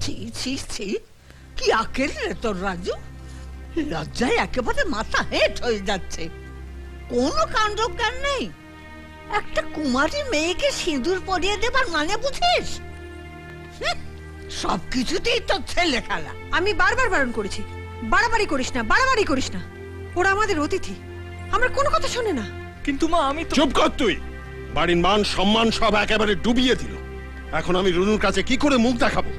ছি ছি ছি। কি আকেল রে তোর রাজু? লজ্জায় একেবারে মাথা হেট হয়ে যাচ্ছে। কোনো কাণ্ড জ্ঞান নেই। একটা কুমারী মেয়েকে সিঁদুর পরিয়ে দেবার মানে বুঝিস? সব কিছুতেই তোর ছেলে খেলা। আমি বারবার বারণ করেছি। বাড়াবাড়ি করিস না বাড়াবাড়ি করিস না। ওরা আমাদের অতিথি। আমরা কোনো কথা শোনে না। কিন্তু মা আমি তো চুপ কর তুই। বাড়ির মান সম্মান সব একেবারে ডুবিয়ে দিল। এখন আমি রুনুর কাছে কি করে মুখ দেখাবো?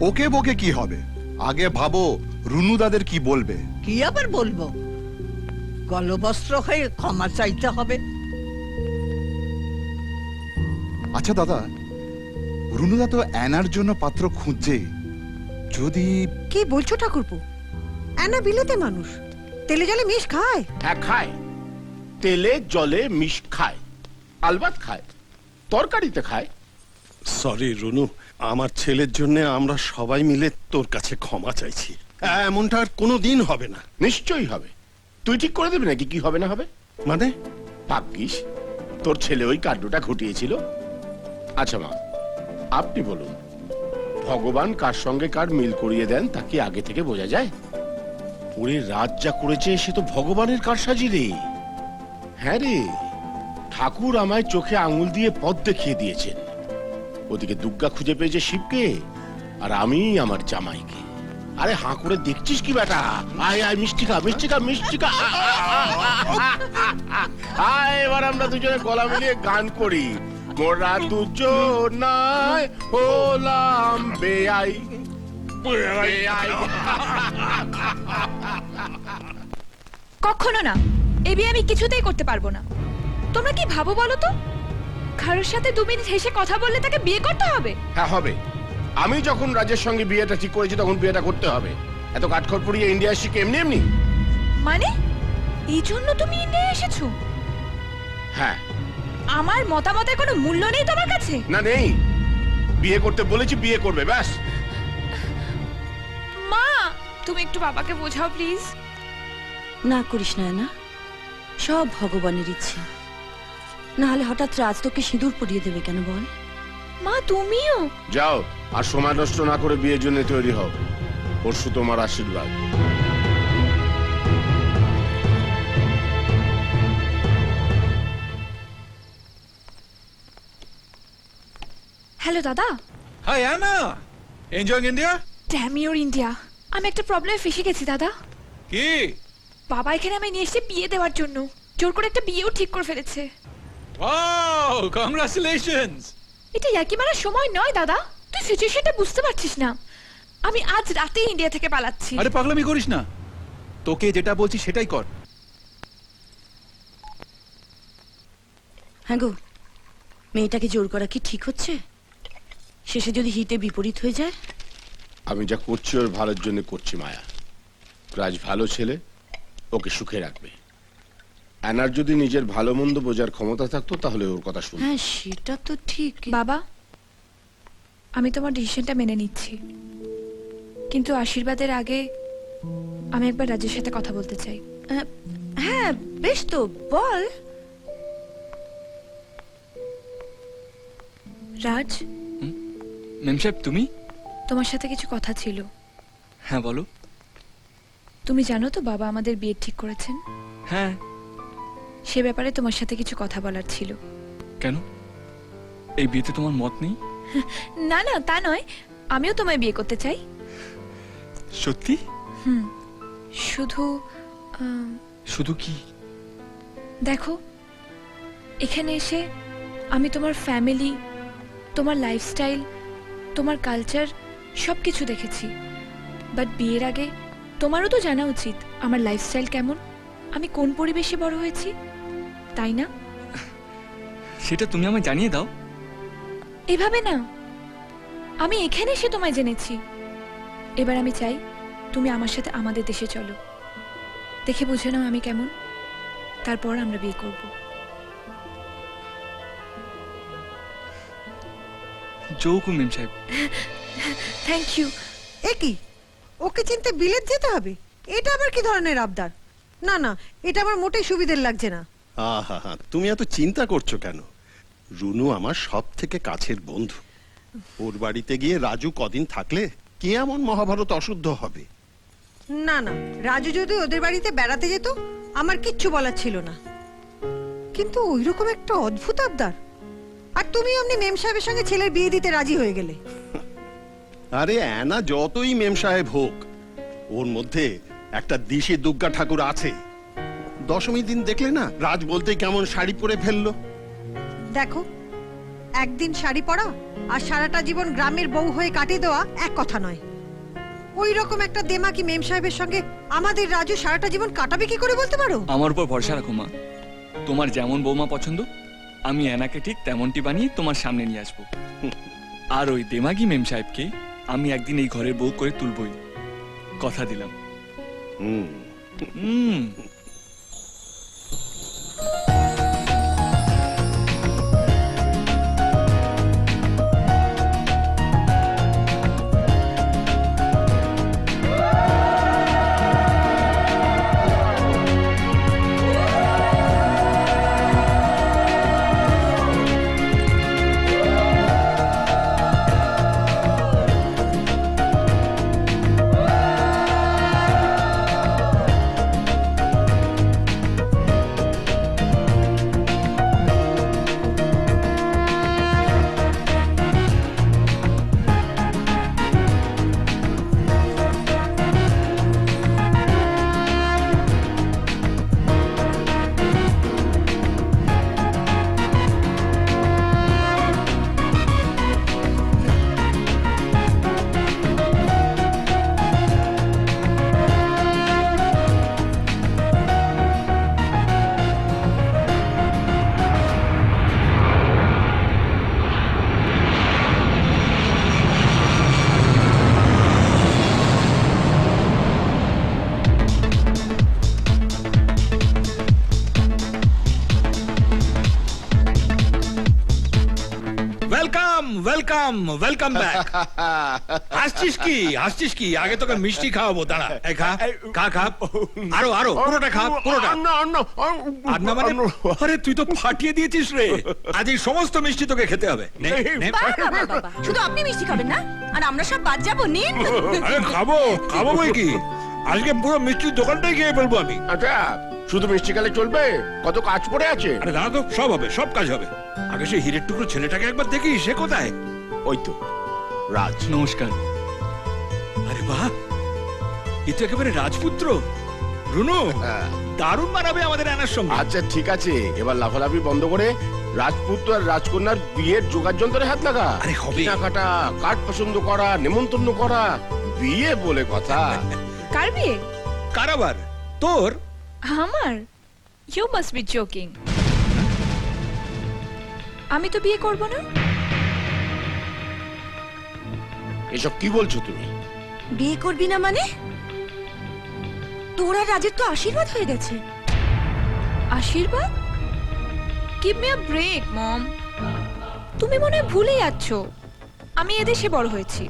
ওকে বকে কি হবে? আগে ভাবো রুনু দাদের কি বলবে? কি আবার বলব? গলবস্ত্র হয়ে ক্ষমা চাইতে হবে। আচ্ছা দাদা রুনুদা তো অ্যানার জন্য পাত্র খুঁজছেই যদি কি বলছো ঠাকুরপো? অ্যানা বিলেতে মানুষ। তেলে জলে মিশ খায়। হ্যাঁ খায়। তেলে জলে মিশ খায়। আলবাত খায়। তরকারিতে খায়। সরি রুনু আমার ছেলের জন্য আমরা সবাই মিলে তোর কাছে ক্ষমা চাইছি। এমনটা আর কোনো দিন হবে না। নিশ্চয়ই হবে। তুই ঠিক করে দিবি নাকি কি হবে না হবে? মানে? ভাগ্যিস তোর ছেলে ওই কাণ্ডটা ঘটিয়েছিল? আচ্ছা মা আপনি বলুন ভগবান কার সঙ্গে কার মিল করিয়ে দেন তা কি আগে থেকে বোঝা যায়? ওরে রাত যা করেছে সে তো ভগবানের কারসাজি রে। হ্যাঁ রে ঠাকুর আমায় চোখে আঙুল দিয়ে পথ দেখিয়ে দিয়েছেন। ওদিকে দুর্গা খুঁজে পেয়েছে শিবকে আর আমি আমার জামাইকে। আরে হাঁ করে দেখছিস কি বেটা আয় আয় মিষ্টি খা মিষ্টি খা মিষ্টি খা আ, আ, আ, আ, আ, আ, আয় এবার আমরা দুজনে গলা মিলিয়ে গান করি। মোরা দুজন নাই হলাম বেআই কখনো না এ আমি কিছুতেই করতে পারব না। তোমরা কি ভাবো বলো তো? কারোর সাথে দু মিনিট হেসে কথা বললে তাকে বিয়ে করতে হবে? হ্যাঁ হবে। আমি যখন রাজের সঙ্গে বিয়েটা ঠিক করেছি তখন বিয়েটা করতে হবে। এত কাঠখড় পুড়িয়ে ইন্ডিয়া শিখে এমনি এমনি? মানে? এই জন্য তুমি ইন্ডিয়া এসেছ? হ্যাঁ। আমার মতামতের কোনো মূল্য নেই তোমার কাছে? না নেই। বিয়ে করতে বলেছি বিয়ে করবে ব্যাস। মা তুমি একটু বাবাকে বোঝাও প্লিজ। না করিস না না। সব ভগবানের ইচ্ছে। না হলে হঠাৎ রাজ তোকে সিঁদুর পরিয়ে দেবে কেন বল? মা তুমিও? যাও আর সময় নষ্ট না করে বিয়ের জন্য তৈরি হও। পরশু তোমার আশীর্বাদ। হ্যালো দাদা। Hi Anna! Enjoying India damn your India আমি একটা প্রবলেমে ফেসে গেছি দাদা। কি? বাবা এখানে আমি নিয়ে এসেছে বিয়ে দেওয়ার জন্য। জোর করে একটা বিয়েও ঠিক করে ফেলেছে। ওয়াও কংগ্রাচুলেশনস এটা মারার সময় নয় দাদা। তুই সিচুয়েশনটা বুঝতে পারছিস না। আমি আজ রাতে ইন্ডিয়া থেকে পালাচ্ছি। আরে পাগলামি করিস না। তোকে যেটা বলছি সেটাই কর। হ্যাঁ গো মেয়েটাকে জোর করা কি ঠিক হচ্ছে? শেষে যদি হিতে বিপরীত হয়ে যায়? আমি যা করছি ওর ভালোর জন্য করছি মায়া। রাজ ভালো ছেলে ওকে সুখে রাখবে। অ্যানার যদি নিজের ভালো মন্দ বোঝার ক্ষমতা থাকতো তাহলে ওর কথা শুন হ্যাঁ সেটা তো ঠিক। বাবা আমি তোমার ডিসিশনটা মেনে নিচ্ছি। কিন্তু আশীর্বাদের আগে আমি একবার রাজের সাথে কথা বলতে চাই। হ্যাঁ বেশ তো বল। রাজ? মেম সাহেব তুমি? তোমার সাথে কিছু কথা ছিল। হ্যাঁ বলো। তুমি জানো তো বাবা আমাদের বিয়ে ঠিক করেছেন? হ্যাঁ সে ব্যাপারে তোমার সাথে কিছু কথা বলার ছিল। কেন? এই বিয়েতে তোমার মত নেই? না না তা নয়। আমিও তোমায় বিয়ে করতে চাই। সত্যি? হুম। শুধু আহ, শুধু কি? দেখো এখানে এসে আমি তোমার ফ্যামিলি তোমার লাইফস্টাইল তোমার কালচার সব কিছু দেখেছি। বাট বিয়ের আগে তোমারও তো জানা উচিত আমার লাইফস্টাইল কেমন আমি কোন পরিবেশে বড় হয়েছি। তাই না? সেটা তুমি আমায় জানিয়ে দাও। এভাবে না। আমি এখানে এসে তোমায় জেনেছি। এবার আমি চাই তুমি আমার সাথে আমাদের দেশে চলো। দেখে বুঝে নাও আমি কেমন। তারপর আমরা বিয়ে করব। যৌকু মেম সাহেব। থ্যাংক ইউ এ কি? ওকে চিনতে বিলেত যেতে হবে? এটা আবার কি ধরনের আবদার? না না এটা আমার মোটেই সুবিধের লাগছে না। আহা হা তুমি এত চিন্তা করছ কেন? রুনু আমার সব থেকে কাছের বন্ধু। ওর বাড়িতে গিয়ে রাজু কদিন থাকলে কে এমন মহাভারত অশুদ্ধ হবে? না না রাজু যদি ওদের বাড়িতে বেড়াতে যেত আমার কিচ্ছু বলার ছিল না। কিন্তু ওইরকম একটা অদ্ভুত আবদার। আর তুমি অমনি মেম সাহেবের সঙ্গে ছেলের বিয়ে দিতে রাজি হয়ে গেলে। আরে অ্যানা যতই মেম সাহেব হোক ওর মধ্যে একটা দিশি দুর্গা ঠাকুর আছে। দশমী দিন দেখলে না রাজ বলতে কেমন শাড়ি পরে ফেলল। দেখো একদিন শাড়ি পরা আর সারাটা জীবন গ্রামের বউ হয়ে কাটিয়ে দেওয়া এক কথা নয়। ওই রকম একটা দেমাকি মেম সাহেবের সঙ্গে আমাদের রাজু সারাটা জীবন কাটাবে কি করে বলতে পারো? আমার উপর ভরসা রাখো মা। তোমার যেমন বৌমা পছন্দ আমি অ্যানাকে ঠিক তেমনটি বানিয়ে তোমার সামনে নিয়ে আসব। আর ওই দেমাগি মেম সাহেবকে আমি একদিন এই ঘরের বউ করে তুলবই। কথা দিলাম। হুম। হুম। ওয়েলকাম ওয়েলকাম ব্যাক হাসছিস কি হাসছিস কি আগে তোকে মিষ্টি খাওয়াবো দাঁড়া এই খা খা খা আরও আরও পুরোটা খা পুরোটা আর না মানে আরে তুই তো ফাটিয়ে দিয়েছিস রে আজ এই সমস্ত মিষ্টি তোকে খেতে হবে নে, নে। শুধু আপনি মিষ্টি খাবেন না? আর আমরা সব বাদ যাব নিন আরে খাব খাব বই কি? আজকে পুরো মিষ্টির দোকানটাই খেয়ে ফেলব আমি। আচ্ছা শুধু মিষ্টি খেলে চলবে? কত কাজ পড়ে আছে? আরে দাঁড়া তো সব হবে সব কাজ হবে। আগে সেই হিরের টুকরো ছেলেটাকে একবার দেখি সে কোথায়? ওই তো রাজ। নমস্কার। আরে বাহ! এ তো একেবারে রাজপুত্র। রুনু দারুণ মানাবে আমাদের আনার সঙ্গে। আচ্ছা ঠিক আছে। এবার লাফালাফি বন্ধ করে রাজপুত্র আর রাজকন্যার বিয়ের যোগার যন্ত্রে হাত লাগা। আরে হবে। কাটা কাঠ পছন্দ করা নেমন্তন্ন করা বিয়ে বলে কথা। কার বিয়ে? কারাবার। তোর? আমার? ইউ মাস্ট বি জোকিং আমি তো বিয়ে করব না? এসব কি বলছো তুমি? বিয়ে করবি না মানে? তোরা রাজের তো আশীর্বাদ হয়ে গেছে। আশীর্বাদ? Give me a break mom তুমি মনে হয় ভুলে যাচ্ছ। আমি এদেশে বড় হয়েছি।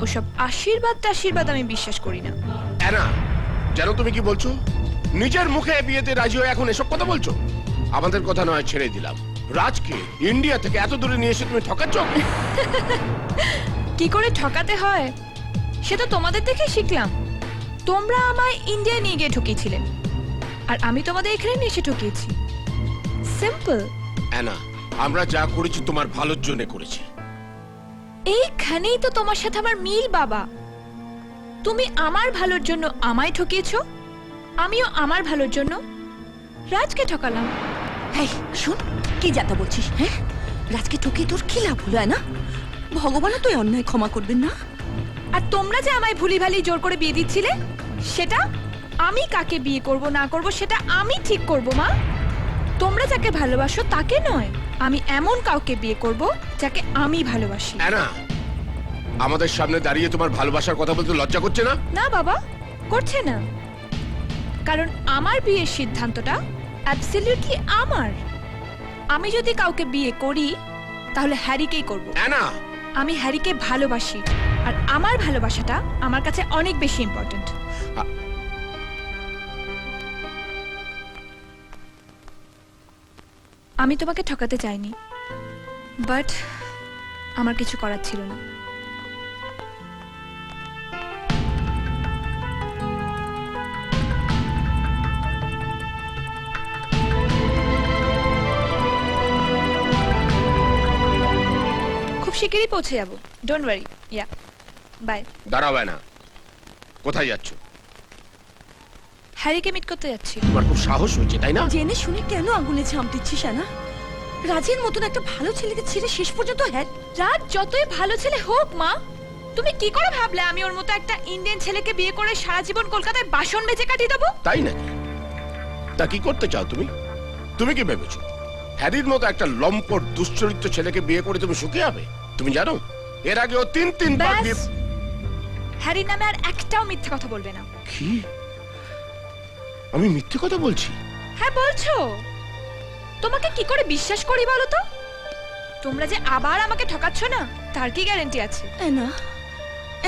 ওসব আশীর্বাদ আশীর্বাদ আমি বিশ্বাস করি না। অ্যানা জানো তুমি কি বলছো? নিজের মুখে বিয়েতে রাজি হয়ে এখন এসব কথা বলছো? আমাদের কথা নয় ছেড়ে দিলাম। রাজকে ইন্ডিয়া থেকে এত দূরে নিয়ে এসে তুমি ঠকাচ্ছ? কি করে ঠকাতে হয়? সেটা তোমাদের দেখে শিখলাম। তোমরা আমায় ইন্ডিয়ায় নিয়ে গিয়ে ঠকিয়েছিলে। আর আমি তোমাদের এখানে নিয়ে এসে ঠকিয়েছি। সিম্পল অ্যানা আমরা যা করেছি তোমার ভালোর জন্য করেছি। এইখানেই তো তোমার সাথে আমার মিল বাবা। তুমি আমার ভালোর জন্য আমায় ঠকিয়েছো আমিও আমার ভালোর জন্য রাজকে ঠকালাম। এই শোন কি যাতা বলছিস হ্যাঁ? রাজকে ঠকিয়ে তোর কি লাভ হলো না ভগবানও তুই অন্যায় ক্ষমা করবেন না? আর তোমরা যে আমায় ভুলি ভালি জোর করে বিয়ে দিচ্ছিলে সেটা আমি কাকে বিয়ে করব না করব সেটা আমি ঠিক করব মা। তোমরা যাকে ভালোবাসো তাকে নয় আমি এমন কাউকে বিয়ে করব যাকে আমি ভালোবাসি। অ্যানা আমাদের সামনে দাঁড়িয়ে তোমার ভালোবাসার কথা বলতে লজ্জা করছে না? না বাবা করছে না। কারণ আমার বিয়ের সিদ্ধান্তটা অ্যাবসলিউটলি আমার। আমি যদি কাউকে বিয়ে করি তাহলে হ্যারিকেই করব। অ্যানা আমি হ্যারিকে ভালোবাসি, আর আমার ভালোবাসাটা আমার কাছে অনেক বেশি ইম্পর্ট্যান্ট আমি তোমাকে ঠকাতে চাইনি বাট আমার কিছু করার ছিল না। শিগগিরই পৌঁছে যাব। ডোন্ট ওয়ারি ইয়া বাই দাঁড়াবে না কোথায় যাচ্ছ? হ্যারিকে মিট করতে যাচ্ছি। তোমার খুব সাহস হয়েছে তাই না? জেনে শুনে কেন আঙুলে ঝাম দিচ্ছিস না রাজের মতন একটা ভালো ছেলেকে ছেড়ে শেষ পর্যন্ত হ্যাঁ রাজ যতই ভালো ছেলে হোক মা। তুমি কি করে ভাবলে আমি ওর মতো একটা ইন্ডিয়ান ছেলেকে বিয়ে করে সারা জীবন কলকাতায় বাসন বেচে কাটিয়ে দেবো? তাই নাকি? তা কি করতে চাও তুমি? তুমি কি ভেবেছো? হ্যারির মতো একটা লম্পট দুশ্চরিত্র ছেলেকে বিয়ে করে তুমি সুখী হবে? তুমি জানো? এর আগে ও তিন বিয়ে হ্যারির নামে আর একটাও মিথ্যে কথা বলবে না। কি? আমি মিথ্যে কথা বলছি? হ্যাঁ বলছো। তোমাকে কি করে বিশ্বাস করি বলো তো? তোমরা যে আবার আমাকে ঠকাচ্ছ না তার কি গ্যারান্টি আছে? এনা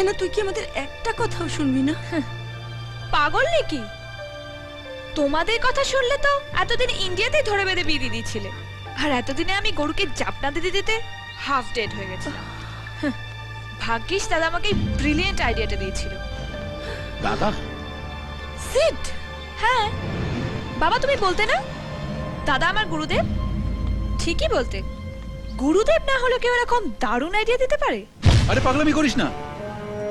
এনা তুই কি আমাদের একটা কথাও শুনবি না? পাগল নাকি? তোমাদের কথা শুনলে তো এতদিন ইন্ডিয়াতেই ধরে বেঁধে বিয়ে দিয়ে দিয়েছিলে। আর এতদিনে আমি গরুকে জাপনা দিতে দিতে হাফ ডেড হয়ে গেছিলাম হাহ, ভাগ্যিস দাদা আমাকে ব্রিলিয়েন্ট আইডিয়াটা দিয়েছিল। দাদা? সিট হ্যাঁ? বাবা তুমি বলতে না? দাদা আমার গুরুদেব? ঠিকই বলতে। গুরুদেব না হলে কেউ এরকম দারুণ আইডিয়া দিতে পারে? আরে পাগলামি করিস না।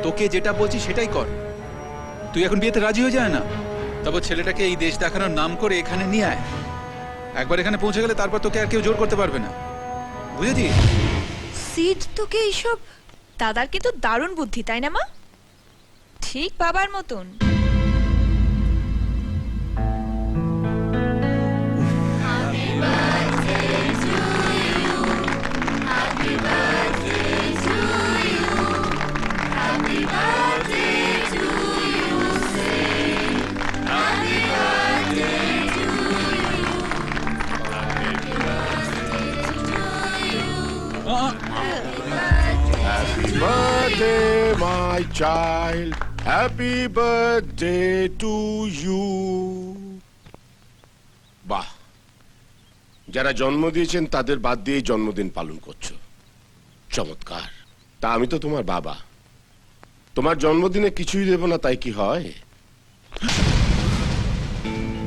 তোকে যেটা বলছি সেটাই কর। তুই এখন বিয়েতে রাজি হয়ে যায় না? তারপর ছেলেটাকে এই দেশ দেখানোর নাম করে এখানে নিয়ে আয়। একবার এখানে পৌঁছে গেলে তারপর তোকে আর কেউ জোর করতে পারবে না। বুঝেছি সিড তোকে এইসব? দাদার কিন্তু দারুণ বুদ্ধি, তাই না মা? ঠিক বাবার মতন। My child happy birthday to you বাহ। যারা জন্ম দিয়েছেন, তাদের বাদ দিয়ে জন্মদিন পালন করছ। চমৎকার। তা আমি তো তোমার বাবা। তোমার জন্মদিনে কিছুই দেব না, তাই কি হয়?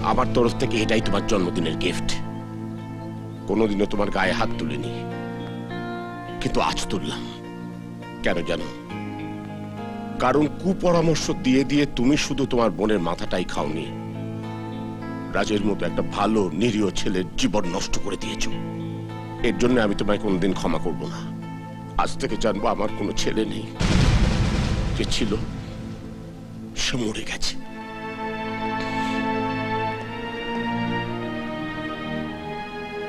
আমার তরফ থেকে এটাই তোমার জন্মদিনের গিফট কোনোদিনও তোমার গায়ে হাত তুলিনি। কিন্তু আজ তুললাম। কেন জানো? কারণ কুপরামর্শ দিয়ে দিয়ে তুমি শুধু তোমার বোনের মাথাটাই খাওনি। রাজের মতো একটা ভালো, নিরীহ ছেলের জীবন নষ্ট করে দিয়েছ। এর জন্য আমি তোমায় কোনোদিন ক্ষমা করব না। আজ থেকে জানব আমার কোনো ছেলে নেই। যে ছিল, সে মরে গেছে।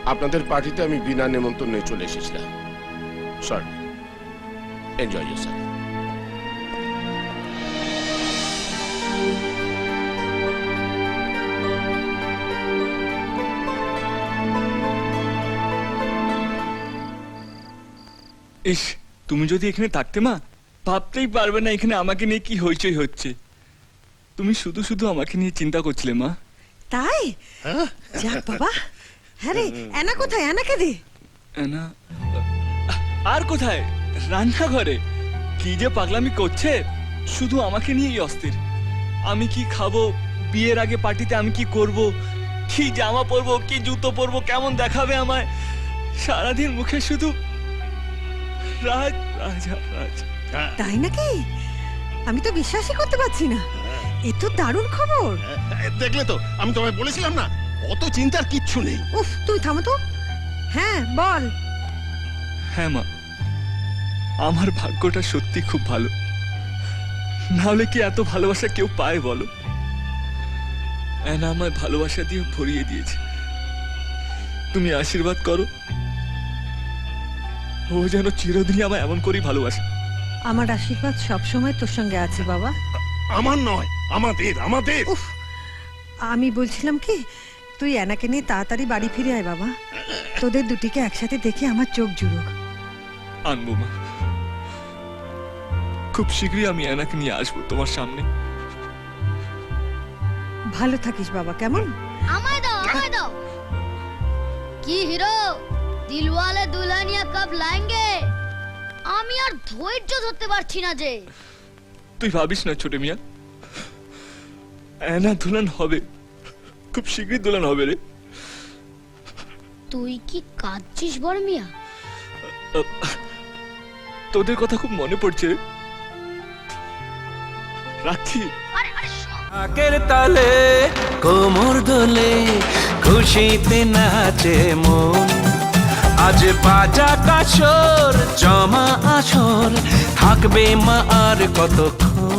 আপনাদের পার্টিতে আমি বিনা নেমন্তন্নে চলে এসেছিলাম। সরি এনজয় ইউর ইস তুমি যদি এখানে থাকতে মা ভাবতেই পারবে না এখানে আমাকে নিয়ে কি হইচই হচ্ছে। তুমি শুধু শুধু আমাকে নিয়ে চিন্তা করছিলে মা। তাই? যাক বাবা। হ্যাঁ রে এনা কোথায়? এনাকে দে না আর কোথায়? রান্নাঘরে। কি যে পাগলামি করছে। শুধু আমাকে নিয়েই অস্থির। আমি কি খাব? বিয়ের আগে পার্টিতে আমি কি করব? কি জামা পরবো? কি জুতো পরবো? কেমন দেখাবে আমায়? সারাদিন মুখে শুধু রাজ রাজা রাজ। তাই নাকি? আমি তো বিশ্বাসই করতে পারছি না। এ তো দারুণ খবর। দেখলে তো আমি তোমায় বলেছিলাম না অত চিন্তার কিচ্ছু নেই। উফ তুই থামো তো। হ্যাঁ বল। হ্যাঁ মা। আমার ভাগ্যটা সত্যি খুব ভালো। নাহলে কি এত ভালোবাসা কেউ পায় বলো? অ্যানা আমায় ভালোবাসা দিয়ে ভরিয়ে দিয়েছে। তুমি আশীর্বাদ করো। ও যেন চিরদিনই আমায় এমন করেই ভালোবাসে। আমার আশীর্বাদ সব সময় তোর সঙ্গে আছে বাবা। আমার নয় আমাদের আমাদের। উফ আমি বলছিলাম কি তুই এনাকে নিয়ে তাড়াতাড়ি বাড়ি ফিরে আয় বাবা। তোদের দুটিকে একসাথে দেখে আমার চোখ জুড়ুক। আনব মা। খুব শীঘ্রই আমি অ্যানাকে নিয়ে আসব তোমার সামনে। ভালো থাকিস বাবা কেমন? আমায় দাও আমায় দাও। কি হিরো? দিলওয়ালে দুলহানিয়া কব লাएंगे আমি আর ধৈর্য ধরতে পারছি না যে। তুই ভাবিস না ছোট মিয়া? অ্যানা দুলান হবে। খুব শীঘ্রই দুলান হবে রে। তুই কি কাঁদছিস বড় মিয়া? তোদের কথা খুব মনে পড়ছে রে। রাখছি আরে আরে আকের তালে কোমর দোলে খুশিতে নাচে মন। আজ বাজা কাছর জমা আসর থাকবে মা আর কতক্ষণ?